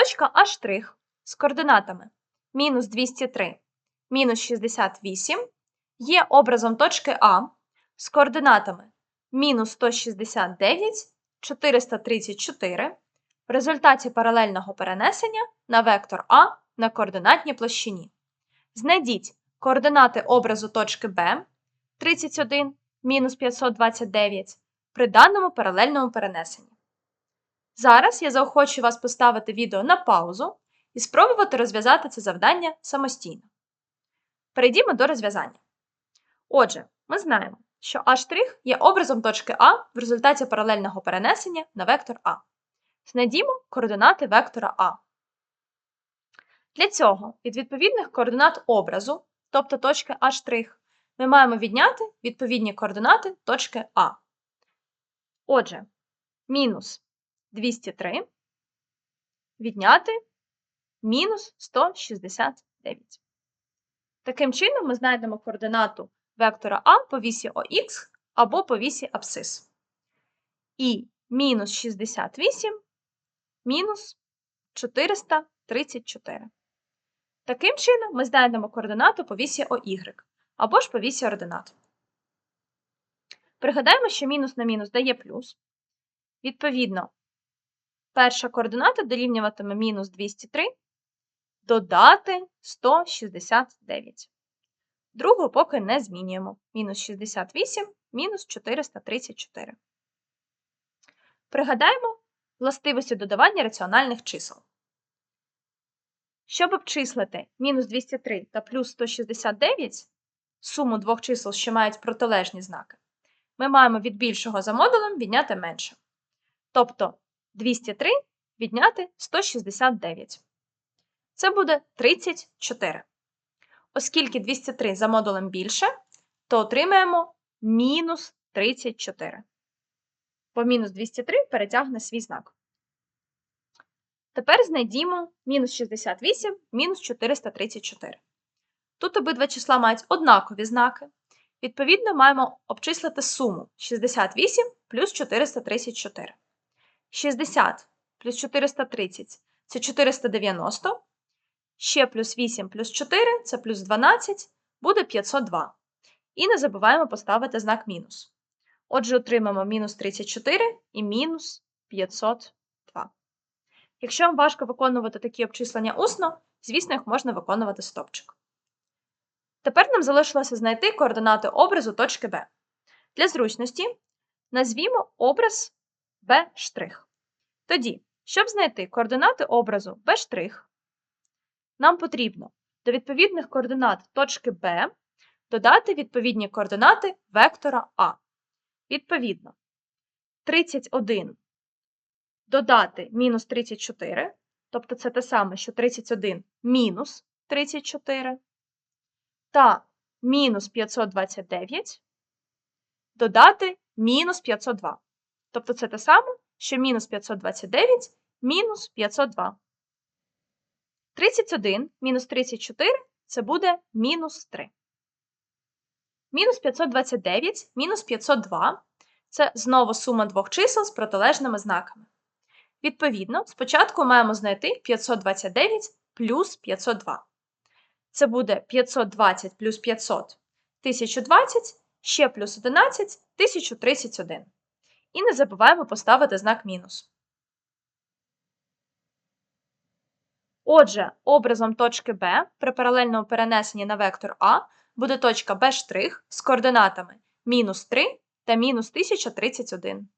Точка А' з координатами мінус 203, мінус 68 є образом точки А з координатами мінус 169, 434 в результаті паралельного перенесення на вектор А на координатній площині. Знайдіть координати образу точки Б 31 мінус 529 при даному паралельному перенесенні. Зараз я заохочую вас поставити відео на паузу і спробувати розв'язати це завдання самостійно. Перейдімо до розв'язання. Отже, ми знаємо, що А' є образом точки А в результаті паралельного перенесення на вектор А. Знайдімо координати вектора А. Для цього від відповідних координат образу, тобто точки А', ми маємо відняти відповідні координати точки А. Отже, мінус 203 відняти мінус 169. Таким чином, ми знайдемо координату вектора А по вісі ОХ або по вісі абсцис. І мінус 68 мінус 434. Таким чином, ми знайдемо координату по вісі ОY або ж по вісі ординат. Пригадаємо, що мінус на мінус дає плюс. Відповідно, перша координата дорівнюватиме мінус 203 додати 169. Другу поки не змінюємо. Мінус 68, мінус 434. Пригадаємо властивості додавання раціональних чисел. Щоб обчислити мінус 203 та плюс 169 суму двох чисел, що мають протилежні знаки, ми маємо від більшого за модулем відняти менше. Тобто 203 відняти 169. Це буде 34. Оскільки 203 за модулем більше, то отримаємо мінус 34. Бо мінус 203 перетягне свій знак. Тепер знайдімо мінус 68, мінус 434. Тут обидва числа мають однакові знаки. Відповідно, маємо обчислити суму 68 плюс 434. 60 плюс 430 це 490. Ще плюс 8 плюс 4 це плюс 12, буде 502. І не забуваємо поставити знак мінус. Отже, отримаємо мінус 34 і мінус 502. Якщо вам важко виконувати такі обчислення усно, звісно, їх можна виконувати стопчик. Тепер нам залишилося знайти координати образу точки Б. Для зручності назвімо образ B'. Тоді, щоб знайти координати образу B', нам потрібно до відповідних координат точки Б додати відповідні координати вектора А. Відповідно, 31 додати мінус 34, тобто це те саме, що 31 мінус 34, та мінус 529 додати мінус 502. Тобто це те саме, що мінус 529 мінус 502. 31 мінус 34 це буде мінус 3. Мінус 529 мінус 502 це знову сума двох чисел з протилежними знаками. Відповідно, спочатку маємо знайти 529 плюс 502. Це буде 520 плюс 500 1020, ще плюс 11 1031. І не забуваємо поставити знак мінус. Отже, образом точки Б при паралельному перенесенні на вектор А буде точка Б' з координатами мінус 3 та мінус 1031.